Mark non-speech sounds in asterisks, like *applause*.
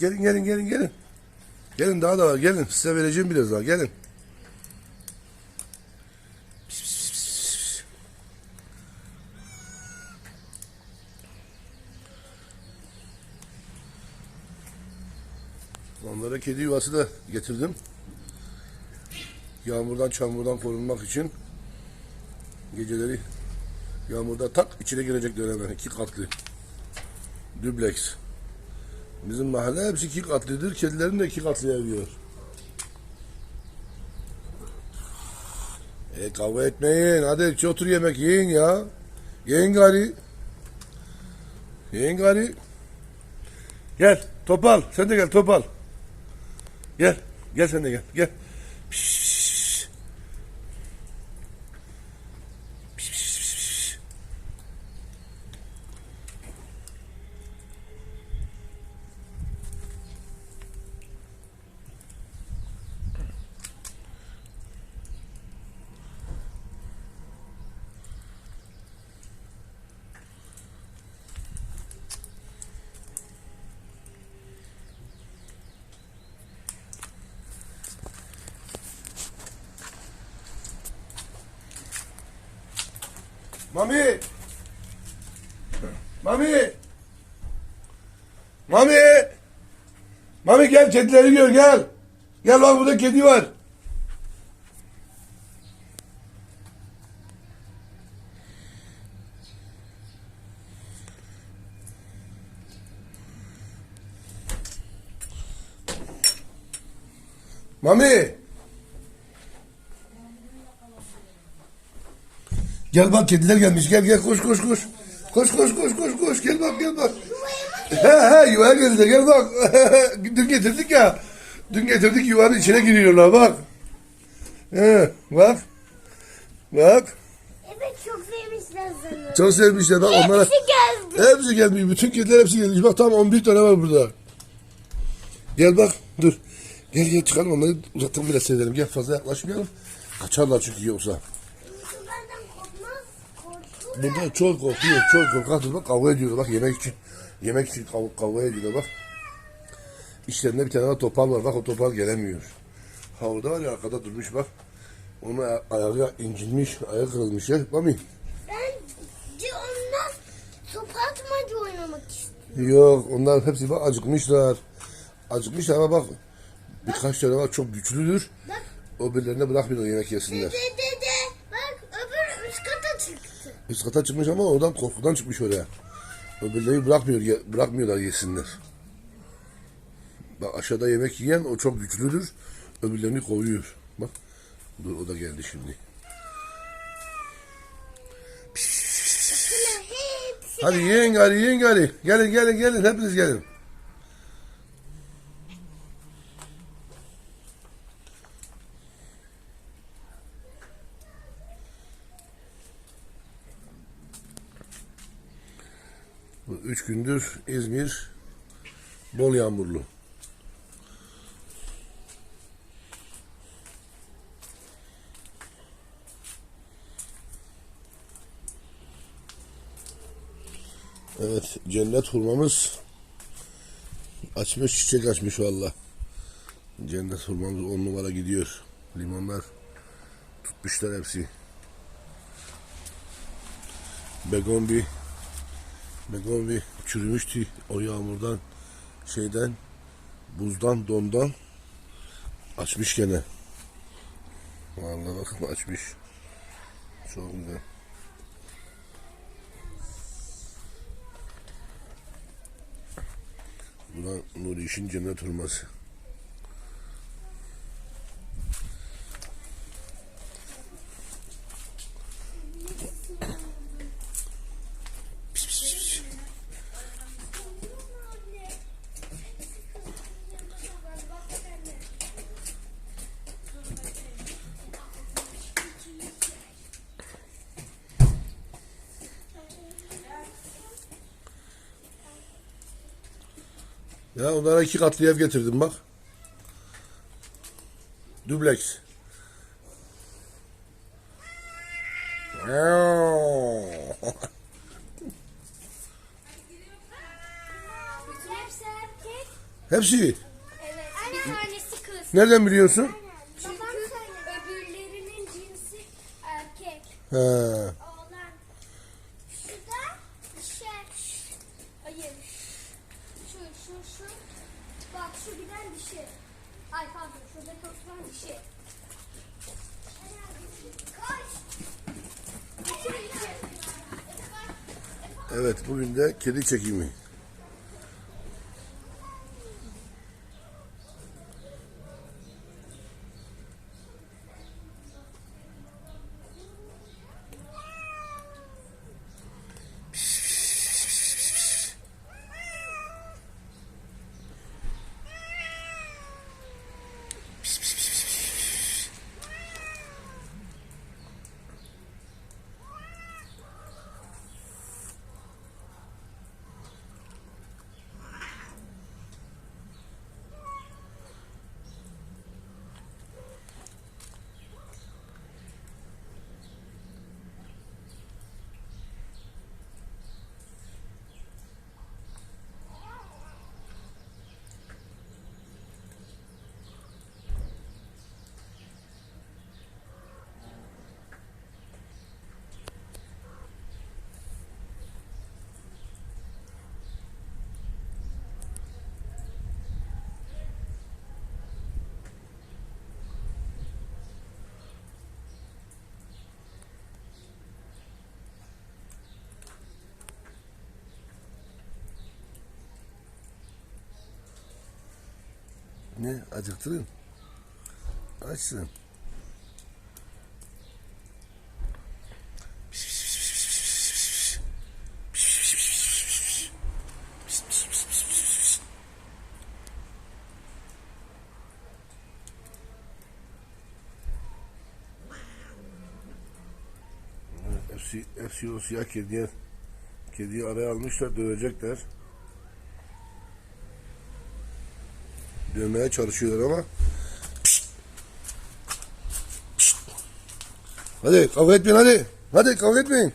Gelin gelin gelin gelin. Gelin daha da var gelin. Size vereceğim biraz daha gelin. Onlara kedi yuvası da getirdim. Yağmurdan çamurdan korunmak için geceleri yağmurda tak içine girecekler hemen iki katlı. Dübleks. Bizim mahalle hepsi iki katlıdır. Kedilerin de iki katlı ev var. E kavga etmeyin. Hadi otur yemek yiyin ya. Yiyin gari. Yiyin gari. Gel topal. Sen de gel topal. Gel. Gel sen de gel. Gel. Piş, Mami! Mami! Mami! Mami gel kedileri gör gel. Gel bak burada kedi var. Mami! Gel bak kediler gelmiş. Gel gel koş koş koş. Koş koş koş koş koş. Gel bak gel bak. He he yuvaya geldiler. Gel bak. *laughs* Dün getirdik ya. Dün getirdik yuvanın içine giriyorlar bak. He bak. Bak. Evet çok sevmişler seni. Çok sevmişler bak onlara. Hepsi geldi. Hepsi gelmiş. Bütün kediler hepsi gelmiş. Bak tam 11 tane var burada. Gel bak dur. Gel gel çıkalım onları uzaktan biraz seyredelim. Gel fazla yaklaşmayalım. Kaçarlar çünkü yoksa. Burada çok korkuyor, çok korkakdır. Bak kavga ediyorlar bak yemek için. Yemek için kav- kavga ediyorlar bak. İşlerinde bir tane topal var. Bak o topal gelemiyor. Ha orada var ya arkada durmuş bak. Onun aya- ayağı incinmiş, ayağı kırılmış ya. Mami. Bence ondan atmaca oynamak istiyor. Yok onlar hepsi bak acıkmışlar. Acıkmışlar ama bak birkaç tane var çok güçlüdür. Bak O birilerine bırakmıyor yemek yesinler. dede dede. Bak öbür üst kata çıktı. Üst kata çıkmış ama oradan korkudan çıkmış oraya. Öbürleri bırakmıyor, bırakmıyorlar yesinler. Bak aşağıda yemek yiyen o çok güçlüdür. Öbürlerini kovuyor. Bak. Dur o da geldi şimdi. Hadi yiyin gari yiyin gari. Gelin gelin gelin hepiniz gelin. Bu üç gündür İzmir bol yağmurlu. Evet cennet hurmamız açmış çiçek açmış valla. Cennet hurmamız on numara gidiyor. Limonlar tutmuşlar hepsi. Begonbi Begonbi çürümüştü o yağmurdan şeyden buzdan dondan açmış gene. Vallahi bakın açmış. Çok güzel. Bu da Nuri İş'in cennet hurması. Ya onlara iki katlı ev getirdim bak. Dubleks. Hepsi *laughs* erkek. Hepsi. Evet. Bir tanesi kız. Nereden biliyorsun? Çünkü öbürlerinin cinsi erkek. He. Oğlan. Şu da dişi. Hayır. Şu, şu, şu. Bak şu giden dişi. Ay pardon şuradaki oturan dişi. İçeri. Evet bugün de kedi çekimi. Ne acıktırın? Açsın. Hepsi, hepsi o siyah kediye, kediyi araya almışlar, dövecekler. Dövmeye çalışıyorlar ama. Pişt. Pişt. Hadi kavga etmeyin hadi. Hadi kavga etmeyin.